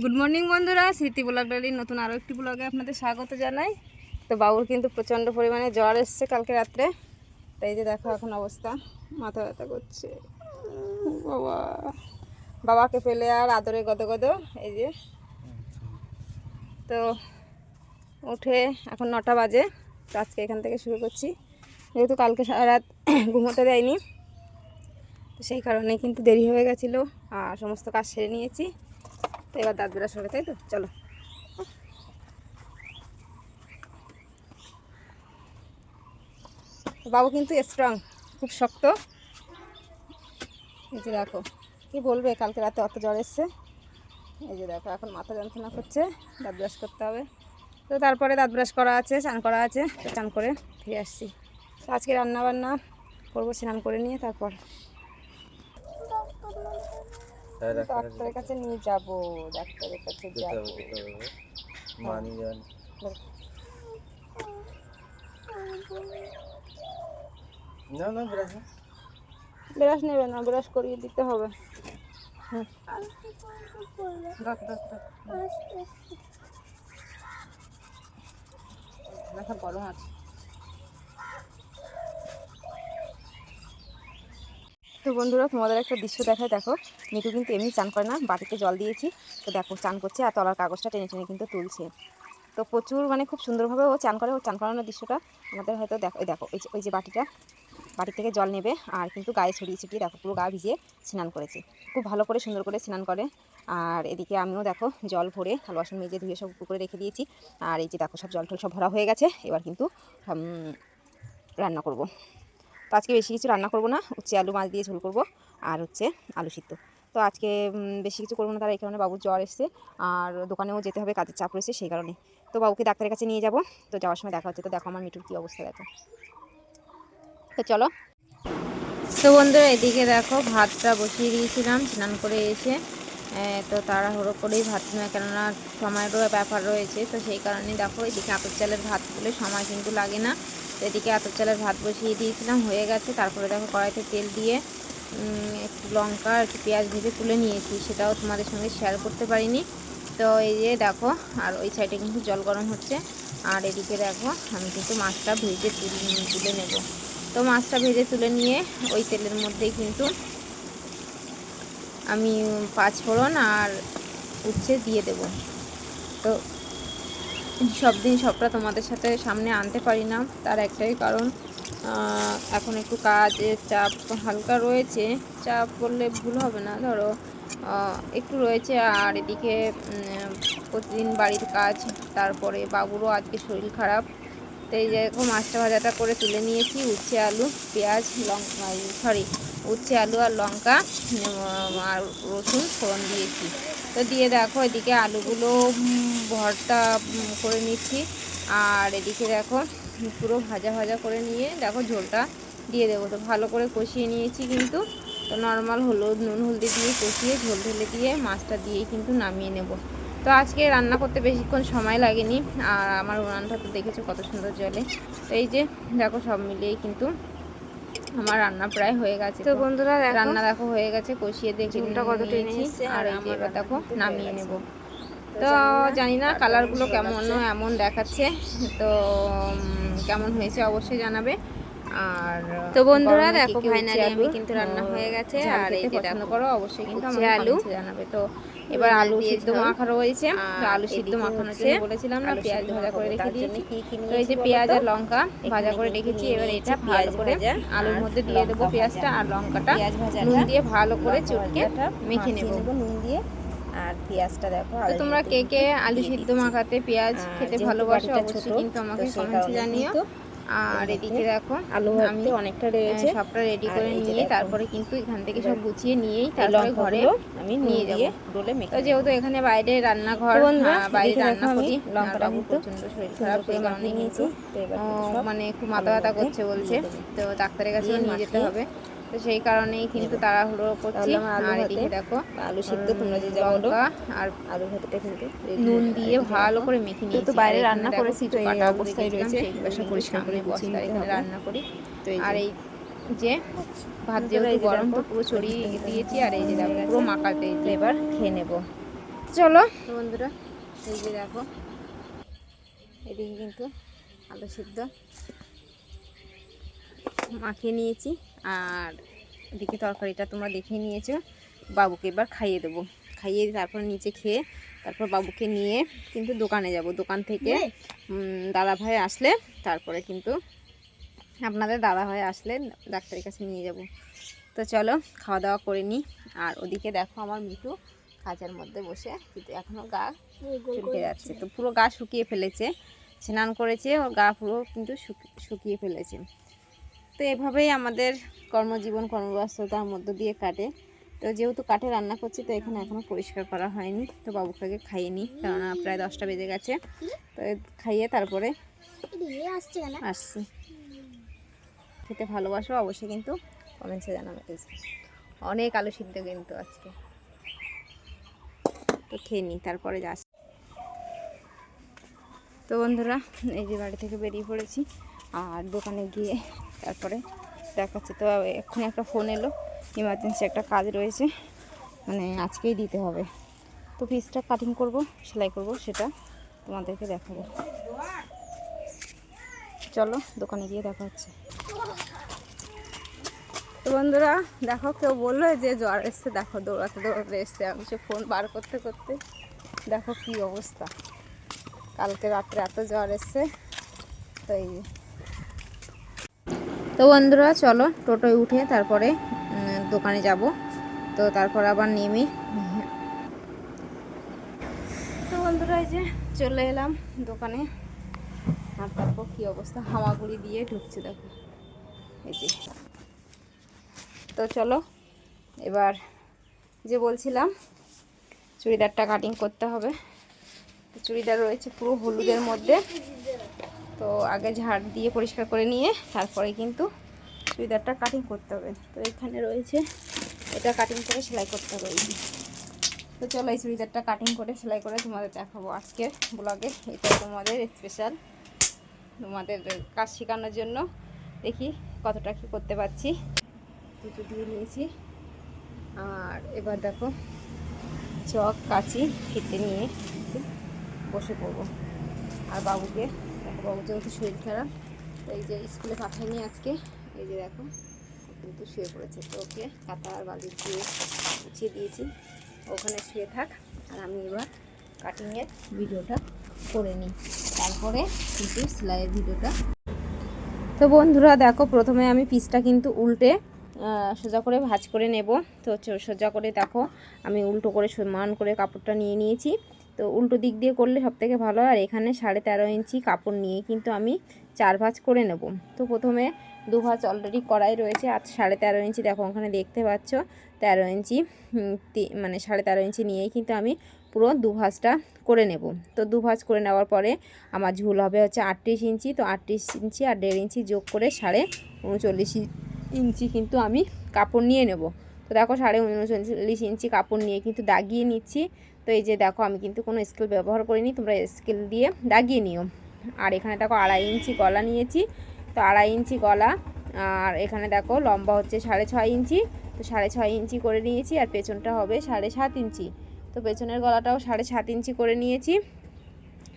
Good morning বন্ধুরা। স্মৃতি blog ডালির নতুন আরও একটি ব্লগে আপনাদের স্বাগত জানাই। তো বাবুর কিন্তু প্রচণ্ড পরিমাণে জ্বর এসছে কালকে রাত্রে। তাই যে দেখো এখন অবস্থা। মাথা ব্যথা করছে। বাবা। বাবাকে পেলে আর আদরে গদ গদ এই যে। তো উঠে এখন নটা বাজে। তো আজকে এখান থেকে শুরু করছি। যেহেতু কালকে সারা রাত ঘুমোতে দেয়নি। তো সেই কারণে কিন্তু দেরি হয়ে গেছিল, আর সমস্ত কাজ সেরে নিয়েছি। তো এবার দাঁত ব্রাশ হবে তাই তো? চলো। বাবু কিন্তু স্ট্রং খুব শক্ত। এই যে দেখো, কি বলবে, কালকে রাতে অত জ্বর এসছে। এই যে দেখো, এখন মাথা যন্ত্রণা করছে, দাঁত ব্রাশ করতে হবে। তো তারপরে দাঁত ব্রাশ করা আছে চান করা আছে চান করে ফিরে আসছি। তো আজকে রান্না বান্না করব, স্নান করে নিয়ে তারপর ডাক্তারের কাছে নিয়ে যাব ডাক্তারের কাছে যাব। মানি যান। না না বিরাজ না। ব্রাশ নেবে না ব্রাশ করিয়ে দিতে হবে। দেখা গরম আছে। তো বন্ধুরা, তোমাদের একটা দৃশ্য দেখায়। দেখো মিটু কিন্তু এমনি চান করে না, বাটিতে জল দিয়েছি। তো দেখো, চান করছে আর তলার কাগজটা টেনে টেনে কিন্তু তুলছে। তো প্রচুর মানে খুব সুন্দরভাবে ও চান করে, ও চান করানোর দৃশ্যটা আমাদের হয়তো দেখো দেখো ওই যে ওই যে বাটিটা বাটি থেকে জল নেবে আর কিন্তু গায়ে ছড়িয়ে ছিটিয়ে দেখো, পুরো গা ভিজিয়ে স্নান করেছে। খুব ভালো করে সুন্দর করে স্নান করে। আর এদিকে আমিও দেখো, জল ভরে থাল বাসন মেজে ধুয়ে সব পুকুরে রেখে দিয়েছি। আর এই যে দেখো, সব জল টল সব ভরা হয়ে গেছে। এবার কিন্তু রান্না করব। তো আজকে বেশি কিছু রান্না করব না উচ্ছে আলু মাছ দিয়ে ঝোল করব আর হচ্ছে আলু সিদ্ধ। তো আজকে বেশি কিছু করব না, তারা এই কারণে বাবুর জ্বর এসছে আর দোকানেও যেতে হবে, কাজের চাপ রয়েছে সেই কারণে। তো বাবুকে ডাক্তারের কাছে নিয়ে যাব, তো যাওয়ার সময় দেখা হচ্ছে। তো দেখো আমার মিটুর কী অবস্থা দেখো। তো চলো। তো বন্ধুরা, এদিকে দেখো, ভাতটা বসিয়ে দিয়েছিলাম, স্নান করে এসে। তো তাড়াহুড়ো করেই ভাত কেননা সময়েরও ব্যাপার রয়েছে, তো সেই কারণে দেখো, এদিকে আতর চালের ভাত তুলে সময় কিন্তু লাগে না। এদিকে আতর চালের ভাত বসিয়ে দিয়েছিলাম, হয়ে গেছে। তারপরে দেখো কড়াইতে তেল দিয়ে একটু লঙ্কা একটু পেঁয়াজ ভেজে তুলে নিয়েছি। সেটাও তোমাদের সঙ্গে শেয়ার করতে পারিনি। তো এই যে দেখো, আর ওই সাইডে কিন্তু জল গরম হচ্ছে। আর এদিকে দেখো, আমি কিন্তু মাছটা ভেজে তুলে তুলে নেব। তো মাছটা ভেজে তুলে নিয়ে ওই তেলের মধ্যেই কিন্তু আমি পাঁচ ফোড়ন আর উচ্ছে দিয়ে দেব। তো সব দিন সবটা তোমাদের সাথে সামনে আনতে পারি না। তার একটাই কারণ এখন একটু কাজের চাপ হালকা রয়েছে। চাপ বললে ভুল হবে না, ধরো একটু রয়েছে আর এদিকে প্রতিদিন বাড়ির কাজ, তারপরে বাবুরও আজকে শরীর খারাপ। তো এই যে এরকম মাছটা ভাজাটা করে তুলে নিয়েছি, উচ্ছে, আলু, পেঁয়াজ লঙ্কা সরি উচ্ছে, আলু আর লঙ্কা আর রসুন ফোড়ন দিয়েছি। তো দিয়ে দেখো, এদিকে আলুগুলো ভর্তা করে নিচ্ছি। আর এদিকে দেখো, পুরো ভাজা ভাজা করে নিয়ে দেখো ঝোলটা দিয়ে দেবো। তো ভালো করে কষিয়ে নিয়েছি কিন্তু। তো নর্মাল হলুদ, নুন, হলদি দিয়ে কষিয়ে ঝোল ঢেলে দিয়ে মাছটা দিয়েই কিন্তু নামিয়ে নেব। তো আজকে রান্না করতে বেশিক্ষণ সময় লাগেনি। আর আমার উনানটা তো দেখেছ কত সুন্দর জলে। তো এই যে দেখো সব মিলিয়েই কিন্তু আমার রান্না প্রায় হয়ে গেছে তো বন্ধুরা রান্না দেখো হয়ে গেছে কষিয়ে দেখে কত টেনে আর এবার দেখো নামিয়ে নেব। তো জানি না কালারগুলো কেমন এমন দেখাচ্ছে। তো কেমন হয়েছে অবশ্যই জানাবে। আর তো বন্ধুরা দেখো আলু, আমি কিন্তু রান্না হয়ে গেছে আর এই যে দেখো, করো অবশ্যই কিন্তু আমাকে আলু, জানাবে। তো এবার আলু সিদ্ধ ঝোল, মাখা রয়েছে। আলু সিদ্ধ মাখানোর জন্য বলেছিলাম না পেঁয়াজ ভাজা করে। রেখে দিয়েছি তো এই যে পেঁয়াজ আর লঙ্কা ভাজা করে রেখেছি এবার এটা ভালো পেঁয়াজ করে আলুর মধ্যে দিয়ে দেবো পেঁয়াজটা আর লঙ্কাটা। নুন দিয়ে ভালো করে চটকে মেখে নেব। নুন দিয়ে। আর পেঁয়াজটা দেখো তো তোমরা কে কে আলু সিদ্ধ মাখাতে পেঁয়াজ খেতে ভালোবাসো অবশ্যই কিন্তু আমাকে কমেন্টে জানিও। আর এদিকে দেখো আলু আমি অনেকটা রয়েছে। সবটা রেডি করে নিয়ে তারপরে কিন্তু এখান থেকে সব গুছিয়ে নিয়েই তারপরে ঘরে আমি নিয়ে গিয়ে যাব। ডোলে মেখে তো যেহেতু এখানে বাইরে রান্নাঘর বাইরে রান্না করি লঙ্কাটা কিন্তু শরীর খারাপ সেই কারণে নিয়েছি। মানে খুব মাথা ব্যথা করছে বলছে। তো ডাক্তারের কাছে নিয়ে যেতে হবে। তো সেই কারণেই কিন্তু তাড়াহুড়ো করছি। আর এদিকে দেখো আলু সিদ্ধ তোমরা যে লঙ্কা আর আলু ভাতটা কিন্তু নুন দিয়ে ভালো করে মেখে নিয়েছি। যেহেতু বাইরে রান্না করেছি তো এই অবস্থায় রয়েছে। পরিষ্কার করে সামনে বস্তায় এখানে রান্না করি। তো আর এই যে ভাত যেহেতু গরম তো পুরো ছড়িয়ে দিয়েছি আর এই যে দেখো পুরো মাখাতে তো এবার খেয়ে নেব। চলো। তো বন্ধুরা এই যে দেখো এদিকে কিন্তু আলু সিদ্ধ। মাখিয়ে নিয়েছি। আর এদিকে তরকারিটা তোমরা দেখে নিয়েছো। বাবুকে এবার খাইয়ে দেবো। খাইয়ে তারপর নিচে খেয়ে তারপর বাবুকে নিয়ে কিন্তু দোকানে যাব। দোকান থেকে দাদা ভাই আসলে তারপরে কিন্তু আপনাদের দাদা ভাই আসলে ডাক্তারের কাছে নিয়ে যাব। তো চলো খাওয়া দাওয়া করে নিই আর ওদিকে দেখো আমার মিঠু খাঁচার মধ্যে বসে কিন্তু এখনও গা চুলকে যাচ্ছে। তো পুরো গা শুকিয়ে ফেলেছে স্নান করেছে ওর গা পুরো কিন্তু শুকি- শুকিয়ে ফেলেছে। তো এভাবেই আমাদের কর্মজীবন কর্মব্যস্ততার মধ্য দিয়ে কাটে। তো যেহেতু কাঠে রান্না করছি, তো এখানে এখনও পরিষ্কার করা হয়নি। তো বাবুকে আগে খাইয়ে নিই কেননা প্রায় দশটা বেজে গেছে। তো খাইয়ে তারপরে আসছি। খেতে ভালোবাসো অবশ্যই, কিন্তু কমেন্টসে জানাবে। অনেক আলু সিদ্ধ কিন্তু আজকে। তো খেয়ে নিই তারপরে যাস তো বন্ধুরা, এই যে বাড়ি থেকে বেরিয়ে পড়েছি। আর দোকানে গিয়ে তারপরে দেখাচ্ছে। তো এক্ষুনি একটা ফোন এলো ইমার্জেন্সি একটা কাজ রয়েছে মানে আজকেই দিতে হবে। তো পিসটা কাটিং করব, সেলাই করব, সেটা তোমাদেরকে দেখাবো। চলো দোকানে গিয়ে দেখা হচ্ছে। তো বন্ধুরা, দেখো কেউ বলল যে জ্বর এসছে, দেখো দৌড়াতে দৌড়াতে এসছে। আমি সে ফোন বার করতে করতে দেখো কি অবস্থা। কালকে রাত্রে এত জ্বর এসছে, তো এই। তো বন্ধুরা, চলো টোটোয় উঠে তারপরে দোকানে যাব। তো তারপর আবার নেমে। তো বন্ধুরা, এই যে চলে এলাম দোকানে। আর তারপর কী অবস্থা? হামাগুড়ি দিয়ে ঢুকছে, দেখো। এই যে। তো চলো, এবার যে বলছিলাম, চুড়িদারটা কাটিং করতে হবে। চুড়িদার রয়েছে পুরো হলুদের মধ্যে। তো আগে ঝাড় দিয়ে পরিষ্কার করে নিয়ে তারপরে কিন্তু চুড়িদারটা কাটিং করতে হবে। তো এখানে রয়েছে, এটা কাটিং করে সেলাই করতে হবে। তো চলো এই চুড়িদারটা কাটিং করে সেলাই করে তোমাদের দেখাবো আজকের ব্লগে এটা তোমাদের স্পেশাল তোমাদের কাজ শেখানোর জন্য। দেখি কতটা কি করতে পারছি। দুটো দিয়ে নিয়েছি। আর এবার দেখো, চক কাচি ফিতে নিয়ে বসে পড়ব। আর বাবুকে বাবু যেহেতু শরীর খারাপ তো এই যে স্কুলে পাঠাইনি আজকে, এই যে দেখো, কিন্তু শুয়ে পড়েছে। তো ওকে কাতা আর বালি দিয়ে গুছিয়ে দিয়েছি। ওখানে শুয়ে থাক, আর আমি এবার কাটিংয়ের ভিডিওটা করে নিই। তারপরে কিন্তু সেলাইয়ের ভিডিওটা। তো বন্ধুরা দেখো, প্রথমে আমি পিসটা কিন্তু উল্টে সোজা করে ভাঁজ করে নেব। তো সোজা করে দেখো, আমি উল্টো করে সমান করে কাপড়টা নিয়ে নিয়েছি। তো উল্টো দিক দিয়ে করলে সব থেকে ভালো। আর এখানে সাড়ে তেরো ইঞ্চি কাপড় নিয়ে কিন্তু আমি চার ভাঁজ করে নেব। তো প্রথমে দু ভাঁজ অলরেডি করাই রয়েছে। আর সাড়ে তেরো ইঞ্চি দেখো ওখানে দেখতে পাচ্ছ, তেরো ইঞ্চি মানে সাড়ে তেরো ইঞ্চি নিয়েই কিন্তু আমি পুরো দু ভাঁজটা করে নেব। তো দু ভাঁজ করে নেওয়ার পরে আমার ঝুল হবে হচ্ছে আটত্রিশ ইঞ্চি। তো আটত্রিশ ইঞ্চি আর দেড় ইঞ্চি যোগ করে সাড়ে উনচল্লিশ ইঞ্চি কিন্তু আমি কাপড় নিয়ে নেব। তো দেখো সাড়ে উনচল্লিশ ইঞ্চি কাপড় নিয়ে কিন্তু দাগিয়ে নিচ্ছি। তো এই যে দেখো, আমি কিন্তু কোনো স্কেল ব্যবহার করিনি, তোমরা স্কেল দিয়ে দাগিয়ে নিও। আর এখানে দেখো আড়াই ইঞ্চি গলা নিয়েছি। তো আড়াই ইঞ্চি গলা, আর এখানে দেখো লম্বা হচ্ছে সাড়ে ছয় ইঞ্চি। তো সাড়ে ছয় ইঞ্চি করে নিয়েছি, আর পেছনটা হবে সাড়ে সাত ইঞ্চি। তো পেছনের গলাটাও সাড়ে সাত ইঞ্চি করে নিয়েছি।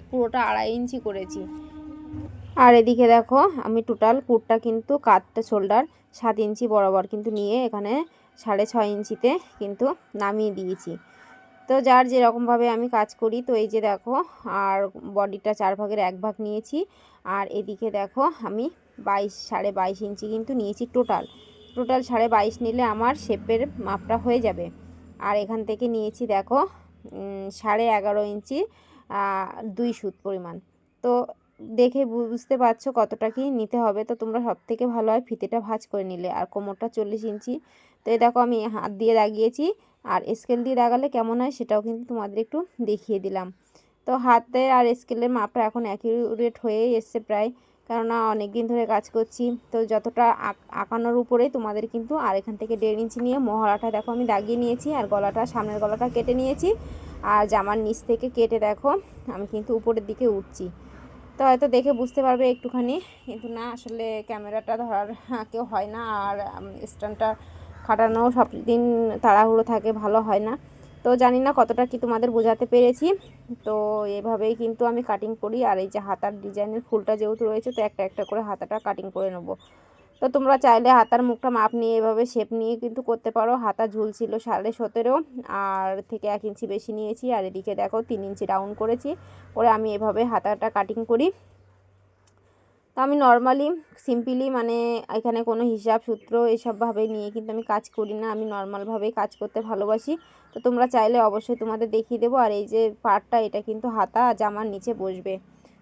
পুরোটা আড়াই ইঞ্চি করেছি। আর এদিকে দেখো, আমি টোটাল কুটটা কিন্তু কাটতে শোল্ডার সাত ইঞ্চি বরাবর কিন্তু নিয়ে এখানে সাড়ে ছয় ইঞ্চিতে কিন্তু নামিয়ে দিয়েছি। তো যার যেরকমভাবে আমি কাজ করি, তো এই যে দেখো, আর বডিটা চার ভাগের এক ভাগ নিয়েছি। আর এদিকে দেখো, আমি বাইশ, সাড়ে বাইশ ইঞ্চি কিন্তু নিয়েছি টোটাল। টোটাল সাড়ে বাইশ নিলে আমার শেপের মাপটা হয়ে যাবে। আর এখান থেকে নিয়েছি দেখো সাড়ে এগারো ইঞ্চি দুই সুত পরিমাণ। তো দেখে বুঝতে পারছ কতটা কি নিতে হবে। তো তোমরা সব থেকে ভালো হয় ফিতেটা ভাজ করে নিলে। আর কোমরটা চল্লিশ ইঞ্চি। তো এই দেখো, আমি হাত দিয়ে দাগিয়েছি। আর স্কেল দিয়ে দাগালে কেমন হয় সেটাও কিন্তু তোমাদের একটু দেখিয়ে দিলাম। তো হাতে আর স্কেলের মাপটা এখন অ্যাকিউরেট হয়েই এসছে প্রায় কেননা অনেক দিন ধরে কাজ করছি। তো যতটা আঁকানোর উপরেই তোমাদের কিন্তু আর এখান থেকে দেড় ইঞ্চি নিয়ে মহড়াটা দেখো আমি দাগিয়ে নিয়েছি আর গলাটা সামনের গলাটা কেটে নিয়েছি। আর জামার নিচ থেকে কেটে দেখো আমি কিন্তু উপরের দিকে উঠছি। তো হয়তো দেখে বুঝতে পারবে একটুখানি। কিন্তু না আসলে ক্যামেরাটা ধরার হ্যাঁ, কেউ হয় না। আর স্ট্যান্ডটা খাটানো সব দিন তাড়াহুড়ো থাকে, ভালো হয় না। তো জানি না কতটা কি তোমাদের বোঝাতে পেরেছি। তো এভাবেই কিন্তু আমি কাটিং করি। আর এই যে হাতার ডিজাইনের ফুলটা যেহেতু রয়েছে, তো একটা একটা করে হাতাটা কাটিং করে নেব। তো তোমরা চাইলে হাতার মুখটা মাপ নিয়ে এভাবে শেপ নিয়ে কিন্তু করতে পারো। হাতা ঝুল ছিল সাড়ে সতেরো, আর থেকে এক ইঞ্চি বেশি নিয়েছি। আর এদিকে দেখো তিন ইঞ্চি রাউন্ড করেছি। করে আমি এভাবে হাতাটা কাটিং করি। তো আমি নর্মালি সিম্পলি মানে এখানে কোনো হিসাব সূত্র এসবভাবে নিয়ে কিন্তু আমি কাজ করি না। আমি নর্মালভাবেই কাজ করতে ভালোবাসি। তো তোমরা চাইলে অবশ্যই তোমাদের দেখিয়ে দেবো। আর এই যে পার্টটা এটা কিন্তু হাতা জামার নিচে বসবে।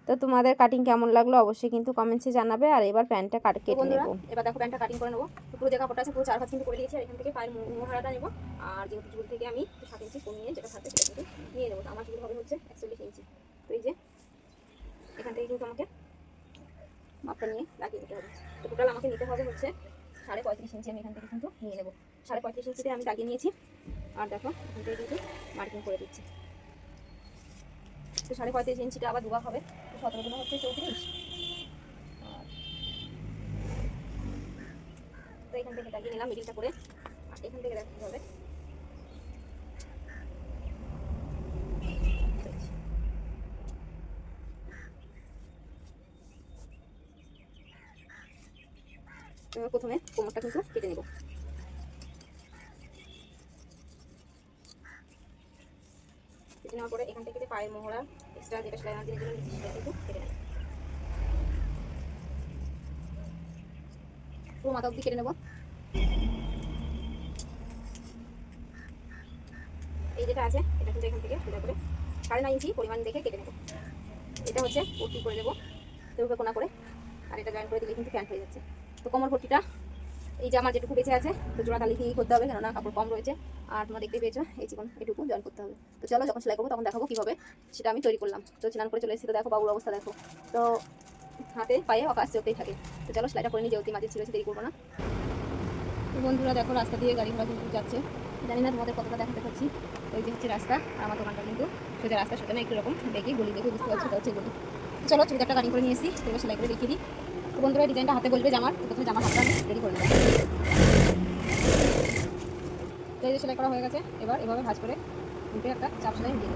তো তোমাদের কাটিং কেমন লাগল অবশ্যই কিন্তু কমেন্টসে জানাবে। আর এবার প্যান্টটা কাট কেটে নেব। এবার দেখো প্যান্টটা কাটিং করে নেব। পুরো যে কাপড়টা আছে পুরো চার কিন্তু করে দিয়েছি। আর এখান থেকে পায়ের মোহরাটা নেব। আর যেহেতু চুল থেকে আমি সাত ইঞ্চি কমিয়ে যেটা থাকে সেটা কিন্তু নিয়ে নেব। তো আমার চুল হবে হচ্ছে একচল্লিশ ইঞ্চি। তো এই যে এখান থেকে কিন্তু আমাকে মাপটা নিয়ে লাগিয়ে দিতে হবে। তো টোটাল আমাকে নিতে হবে হচ্ছে সাড়ে পঁয়ত্রিশ ইঞ্চি, আমি এখান থেকে কিন্তু নিয়ে নেব। সাড়ে পঁয়ত্রিশ ইঞ্চিতে আমি লাগিয়ে নিয়েছি। আর দেখো, এখান থেকে কিন্তু মার্কিং করে দিচ্ছি। তো সাড়ে পঁয়ত্রিশ ইঞ্চিটা আবার দুবার হবে। তো সতেরো দুটো হচ্ছে চৌত্রিশ। তো এখান থেকে লাগিয়ে নিলাম মিডিলটা করে। আর এখান থেকে রাখতে হবে। প্রথমে কোমরটা কিন্তু কেটে নেব। কেটে নেওয়ার পরে এখান থেকে পায়ের মোহরা এক্সট্রা যেটা সেলাই মার্জিনের জন্য সেটা কিন্তু কেটে নেব। পুরো মাথা অবধি কেটে নেব। এই যেটা আছে, এটা কিন্তু এখান থেকে সোজা করে সাড়ে নয় ইঞ্চি পরিমাণ দেখে কেটে নেব। এটা হচ্ছে পট্টি করে দেবো দুটো কোনা করে, আর এটা জয়েন করে দিলে কিন্তু প্যান্ট হয়ে যাচ্ছে। তো কোমর ভর্তিটা। এই যে আমার যেটুকু বেঁচে আছে, তো জোড়া দিয়েই করতে হবে, কেননা কাপড় কম রয়েছে। আর তোমরা দেখতে পেয়েছ, এই চিকন এটুকু জয়েন করতে হবে। তো চলো যখন সেলাই করব তখন দেখাবো কীভাবে সেটা আমি তৈরি করলাম। তো স্নান করে চলে এসেছি, তো দেখো বাবুর অবস্থা দেখো। তো হাতে পায়ে আকাশ চলতেই থাকে। তো চলো সেলাইটা করে নিই, যেহেতু মাঝে ছিল দেরি করব না। তো বন্ধুরা দেখো, রাস্তা দিয়ে গাড়ি ঘোড়া কিন্তু যাচ্ছে। জানি না তোমাদের কতটা দেখাতে পাচ্ছি। এই যে হচ্ছে রাস্তা, আর আমার দোকানটা কিন্তু সোজা রাস্তার সাথে না একটু রকম বেগে গলি দেখে বুঝতে পারছি, এটা হচ্ছে গলি। চলো চুড়িদারটা কাটিং করে নিয়ে এসেছি, তো এবার সেলাই করে দেখিয়ে দিই। তো বন্ধুরা ডিজাইনটা হাতে বলবে জামার তো প্রথমে জামার হাতটা আমি রেডি করে নেব। তো এই যে সেলাই করা হয়ে গেছে, এবার এভাবে ভাঁজ করে উল্টে একটা চাপ সেলাই দিয়ে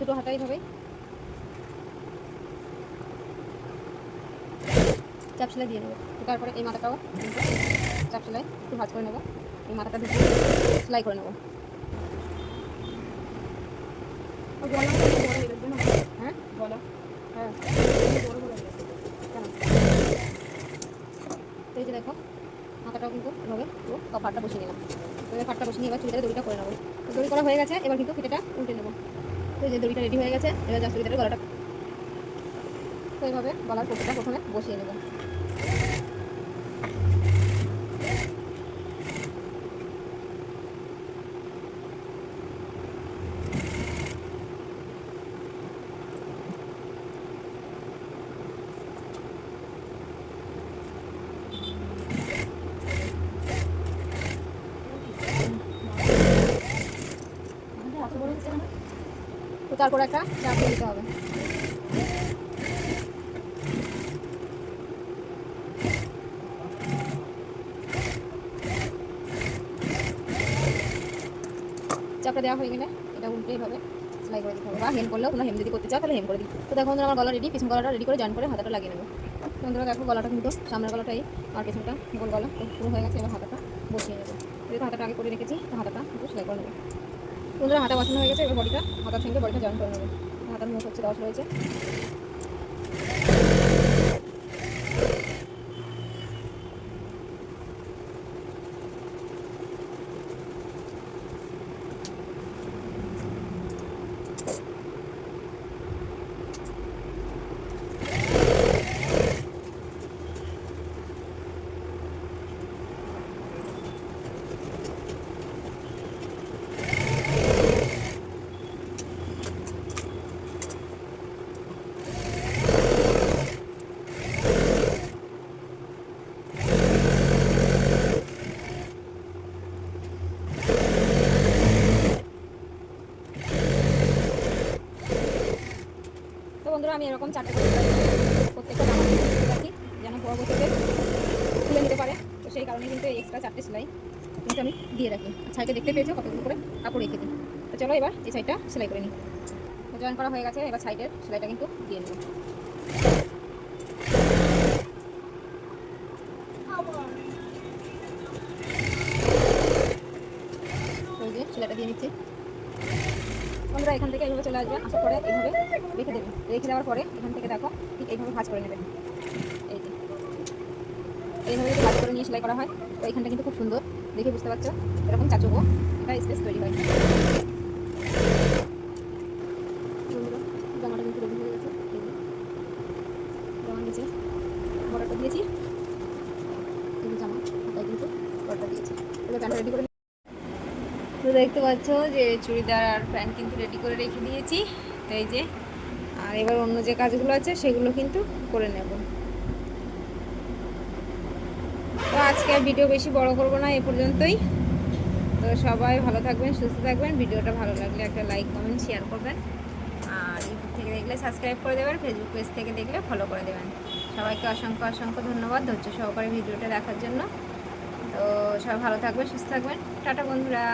দুটো হাতাই হবে চাপ সেলাই দিয়ে নেব। তারপরে এই মাথাটাও চাপ সেলাই একটু ভাঁজ করে নেব। এই মাথাটা ঢুকে সেলাই করে নেব। হ্যাঁ বলো হ্যাঁ এই যে দেখো মাথাটাও কিন্তু এভাবে পুরো বসিয়ে নিলাম। এবার ফাটটা বসিয়ে নিয়ে এবার চুড়িদারে দড়িটা করে নেব। দড়ি করা হয়ে গেছে, এবার কিন্তু ফিটেটা উল্টে নেব। তো যে দড়িটা রেডি হয়ে গেছে, এবার জাস্ট চুড়িদারের গলাটা তো এইভাবে গলার কোপটা প্রথমে বসিয়ে নেব তো তারপর একটা চাপ দিতে হবে। চাপটা দেওয়া হয়ে গেলে এটা উল্টেই হবে, সেলাই করে দিতে হবে। বা হেম করলেও কোনো হেম যদি করতে চাও, তাহলে হেম করে দিই তো দেখো আমার গলা রেডি পিছন গলাটা রেডি করে জয়েন করে হাতাটা লাগিয়ে নেব। বন্ধুরা, দেখো গলাটা কিন্তু, সামনের গলাটাই, আর পেছনটা গোল গলা শুরু হয়ে গেছে, এবার হাতাটা বসিয়ে নেব। যেহেতু হাতাটা আগে করে রেখেছি হাতাটা কিন্তু সেলাই করে নেব। বন্ধুরা হাতা বসানো হয়ে গেছে, এবার বডিটা হাতার সঙ্গে বডিটা জয়েন করে নেবে। হাতার মুখ হচ্ছে দশ রয়েছে তো আমি এরকম চারটে করে প্রত্যেকটা জামা রাখি যেন পরবর্তীতে তুলে নিতে পারে। তো সেই কারণে কিন্তু এই এক্সট্রা চারটে সেলাই কিন্তু আমি দিয়ে রাখি। সাইডে দেখতে পেয়েছ কতগুলো করে কাপড় রেখেছি তো চলো এবার এই সাইডটা সেলাই করে নিই। জয়েন করা হয়ে গেছে, এবার সাইডের সেলাইটা কিন্তু দিয়ে নেব ওই যে সেলাইটা দিয়ে নিচ্ছি বন্ধুরা এখান থেকে এইভাবে চলে আসবে, আসার পরে এইভাবে রেখে দেবে। রেখে দেওয়ার পরে এখান থেকে দেখো ঠিক এইভাবে ভাজ করে নেবেন এই যে। এইভাবে যদি ভাজ করে নিয়ে সেলাই করা হয়, তো এখানটা কিন্তু খুব সুন্দর। দেখে বুঝতে পারছ? এরকম চাচুবো এটা স্পেস তৈরি হয় বন্ধুরা জামাটা কিন্তু রেডি হয়ে গেছে এই যে। জামা নিচে বর্ডারটা দিয়েছি এই যে জামা হাতায় কিন্তু বর্ডারটা দিয়েছি এবার প্যান্টটা রেডি করে তো দেখতে পাচ্ছ যে চুড়িদার আর প্যান্ট কিন্তু রেডি করে রেখে দিয়েছি। তো এই যে, আর এবার অন্য যে কাজগুলো আছে, সেগুলো কিন্তু করে নেব। তো আজকে আর ভিডিও বেশি বড় করব না, এ পর্যন্তই। তো সবাই ভালো থাকবেন, সুস্থ থাকবেন। ভিডিওটা ভালো লাগলে একটা লাইক কমেন্ট শেয়ার করবেন। আর ইউটিউব থেকে দেখলে সাবস্ক্রাইব করে দেবেন ফেসবুক পেজ থেকে দেখলে ফলো করে দেবেন। সবাইকে অসংখ্য অসংখ্য ধন্যবাদ ধৈর্য সহকারে ভিডিওটা দেখার জন্য। তো সবাই ভালো থাকবেন, সুস্থ থাকবেন। টাটা বন্ধুরা।